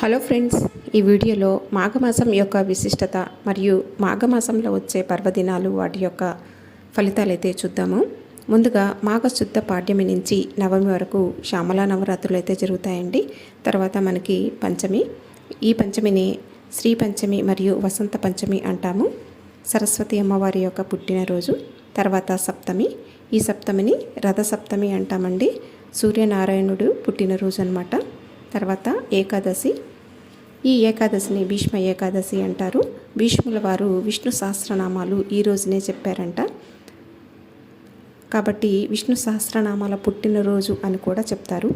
Hello friends ఈ వీడియోలో మాఘమాసం యొక్క విశిష్టత మరియు మాఘమాసంలో వచ్చే పర్వదినాలు వాటి యొక్క ఫలితాలు అయితే చూద్దాము. ముందుగా మాఘశుద్ధ పాడ్యమి నుంచి నవమి వరకు శ్యామలా నవరాత్రులు అయితే జరుగుతాయండి. తర్వాత మనకి పంచమి. ఈ పంచమిని శ్రీ పంచమి మరియు వసంత పంచమి అంటాము. సరస్వతి అమ్మవారి యొక్క పుట్టినరోజు. తర్వాత సప్తమి. ఈ సప్తమిని రథ సప్తమి అంటామండి. సూర్యనారాయణుడు పుట్టినరోజు అనమాట తర్వాత ఏకాదశి. ఈ ఏకాదశిని భీష్మ ఏకాదశి అంటారు. భీష్ముల వారు విష్ణు సహస్రనామాలు ఈ రోజునే చెప్పారంట. కాబట్టి విష్ణు సహస్రనామాల పుట్టినరోజు అని కూడా చెప్తారు.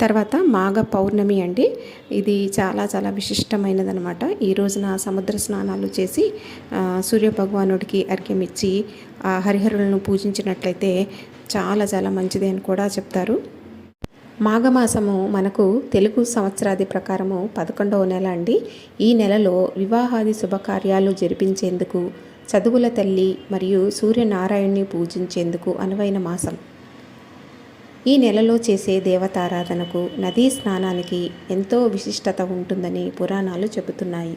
తర్వాత మాఘ పౌర్ణమి అండి. ఇది చాలా చాలా విశిష్టమైనదనమాట ఈ రోజున సముద్ర స్నానాలు చేసి సూర్యభగవానుడికి సూర్య భగవానుడికి ఇచ్చి ఆ హరిహరులను పూజించినట్లయితే చాలా చాలా మంచిది అని కూడా చెప్తారు. మాఘమాసము మనకు తెలుగు సంవత్సరాది ప్రకారము పదకొండవ నెల అండి. ఈ నెలలో వివాహాది శుభకార్యాలు జరిపించేందుకు చదువుల తల్లి మరియు సూర్యనారాయణ్ణి పూజించేందుకు అనువైన మాసం. ఈ నెలలో చేసే దేవతారాధనకు నదీ స్నానానికి ఎంతో విశిష్టత ఉంటుందని పురాణాలు చెబుతున్నాయి.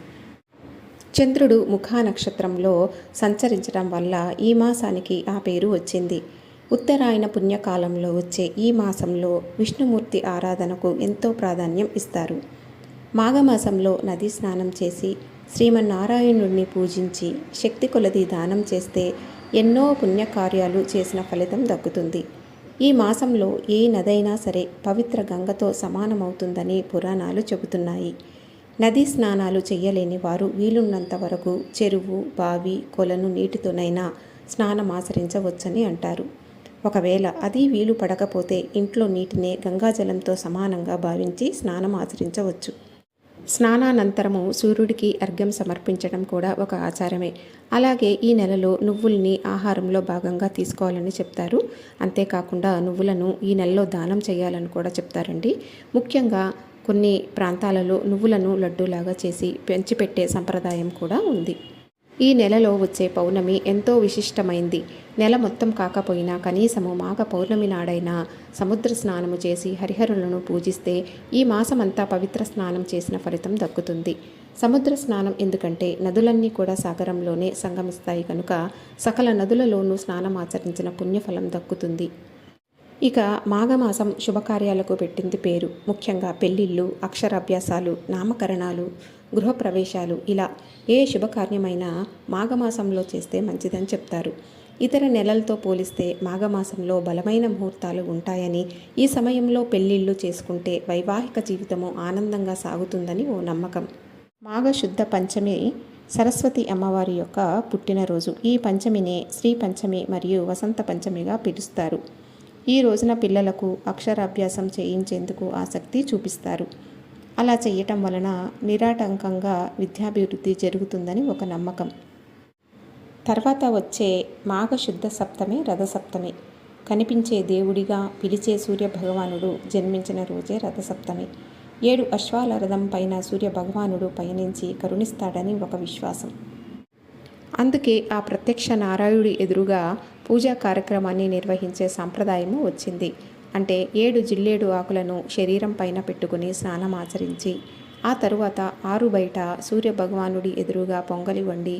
చంద్రుడు ముఖా నక్షత్రంలో సంచరించడం వల్ల ఈ మాసానికి ఆ పేరు వచ్చింది. ఉత్తరాయణ పుణ్యకాలంలో వచ్చే ఈ మాసంలో విష్ణుమూర్తి ఆరాధనకు ఎంతో ప్రాధాన్యం ఇస్తారు. మాఘమాసంలో నది స్నానం చేసి శ్రీమన్నారాయణుడిని పూజించి శక్తి కొలది దానం చేస్తే ఎన్నో పుణ్యకార్యాలు చేసిన ఫలితం దక్కుతుంది. ఈ మాసంలో ఏ నదైనా సరే పవిత్ర గంగతో సమానమవుతుందని పురాణాలు చెబుతున్నాయి. నదీ స్నానాలు చేయలేని వారు వీలున్నంత వరకు చెరువు బావి కొలను నీటితోనైనా స్నానం ఆచరించవచ్చని అంటారు. ఒకవేళ అది వీలు పడకపోతే ఇంట్లో నీటినే గంగాజలంతో సమానంగా భావించి స్నానం ఆచరించవచ్చు. స్నానానంతరము సూర్యుడికి అర్ఘ్యం సమర్పించడం కూడా ఒక ఆచారమే. అలాగే ఈ నెలలో నువ్వుల్ని ఆహారంలో భాగంగా తీసుకోవాలని చెప్తారు. అంతేకాకుండా నువ్వులను ఈ నెలలో దానం చేయాలని కూడా చెప్తారండి. ముఖ్యంగా కొన్ని ప్రాంతాలలో నువ్వులను లడ్డూలాగా చేసి పెంచిపెట్టే సంప్రదాయం కూడా ఉంది. ఈ నెలలో వచ్చే పౌర్ణమి ఎంతో విశిష్టమైంది. నెల మొత్తం కాకపోయినా కనీసము మాఘ పౌర్ణమి నాడైనా సముద్ర స్నానము చేసి హరిహరులను పూజిస్తే ఈ మాసమంతా పవిత్ర స్నానం చేసిన ఫలితం దక్కుతుంది. సముద్ర స్నానం ఎందుకంటే నదులన్నీ కూడా సాగరంలోనే సంగమిస్తాయి కనుక సకల నదులలోనూ స్నానం ఆచరించిన పుణ్యఫలం దక్కుతుంది. ఇక మాఘమాసం శుభకార్యాలకు పెట్టింది పేరు. ముఖ్యంగా పెళ్ళిళ్ళు అక్షరాభ్యాసాలు నామకరణాలు గృహప్రవేశాలు. ఇలా ఏ శుభకార్యమైనా మాఘమాసంలో చేస్తే మంచిదని చెప్తారు. ఇతర నెలలతో పోలిస్తే మాఘమాసంలో బలమైన ముహూర్తాలు ఉంటాయని ఈ సమయంలో పెళ్ళిళ్ళు చేసుకుంటే వైవాహిక జీవితము ఆనందంగా సాగుతుందని ఓ నమ్మకం. మాఘశుద్ధ పంచమి సరస్వతి అమ్మవారి యొక్క పుట్టినరోజు. ఈ పంచమినే శ్రీ పంచమి మరియు వసంత పంచమిగా పిలుస్తారు. ఈ రోజున పిల్లలకు అక్షరాభ్యాసం చేయించేందుకు ఆసక్తి చూపిస్తారు. అలా చేయటం వలన నిరాటంకంగా విద్యాభివృద్ధి జరుగుతుందని ఒక నమ్మకం. తర్వాత వచ్చే మాఘశుద్ధ సప్తమి రథసప్తమి. కనిపించే దేవుడిగా పిలిచే సూర్య భగవానుడు జన్మించిన రోజే రథసప్తమి. ఏడు అశ్వాల రథం పైన సూర్య భగవానుడు పయనించి కరుణిస్తాడని ఒక విశ్వాసం. అందుకే ఆ ప్రత్యక్ష నారాయుడి ఎదురుగా పూజా కార్యక్రమాన్ని నిర్వహించే సాంప్రదాయము వచ్చింది. అంటే ఏడు జిల్లేడు ఆకులను శరీరం పైన పెట్టుకుని స్నానం ఆచరించి ఆ తరువాత ఆరు బయట సూర్య భగవానుడి ఎదురుగా పొంగలి వండి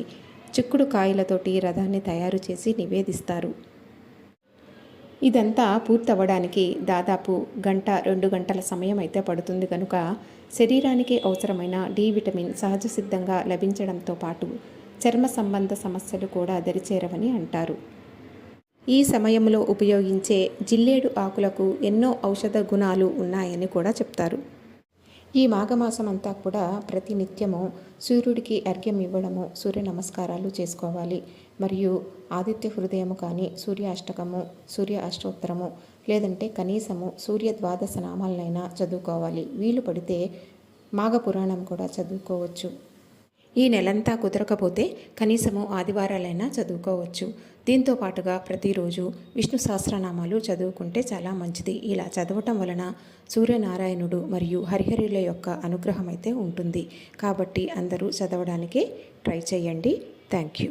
చిక్కుడు కాయలతోటి రథాన్ని తయారు చేసి నివేదిస్తారు. ఇదంతా పూర్తవ్వడానికి దాదాపు గంట రెండు గంటల సమయం అయితే పడుతుంది కనుక శరీరానికి అవసరమైన డి విటమిన్ సహజ సిద్ధంగా లభించడంతో పాటు చర్మ సంబంధ సమస్యలు కూడా దరిచేరవని అంటారు. ఈ సమయంలో ఉపయోగించే జిల్లేడు ఆకులకు ఎన్నో ఔషధ గుణాలు ఉన్నాయని కూడా చెప్తారు. ఈ మాఘమాసం అంతా కూడా ప్రతి నిత్యము సూర్యుడికి అర్ఘ్యం ఇవ్వడము సూర్య నమస్కారాలు చేసుకోవాలి. మరియు ఆదిత్య హృదయము కానీ సూర్య అష్టకము సూర్య అష్టోత్తరము లేదంటే కనీసము సూర్య ద్వాదశ నామాలనైనా చదువుకోవాలి. వీలు పడితే మాఘ పురాణం కూడా చదువుకోవచ్చు. ఈ నెలంతా కుదరకపోతే కనీసము ఆదివారాలైనా చదువుకోవచ్చు. దీంతో పాటుగా ప్రతిరోజు విష్ణు సహస్రనామాలు చదువుకుంటే చాలా మంచిది. ఇలా చదవటం వలన సూర్యనారాయణుడు మరియు హరిహరుల యొక్క అనుగ్రహం అయితే ఉంటుంది. కాబట్టి అందరూ చదవడానికి ట్రై చేయండి. Thank you.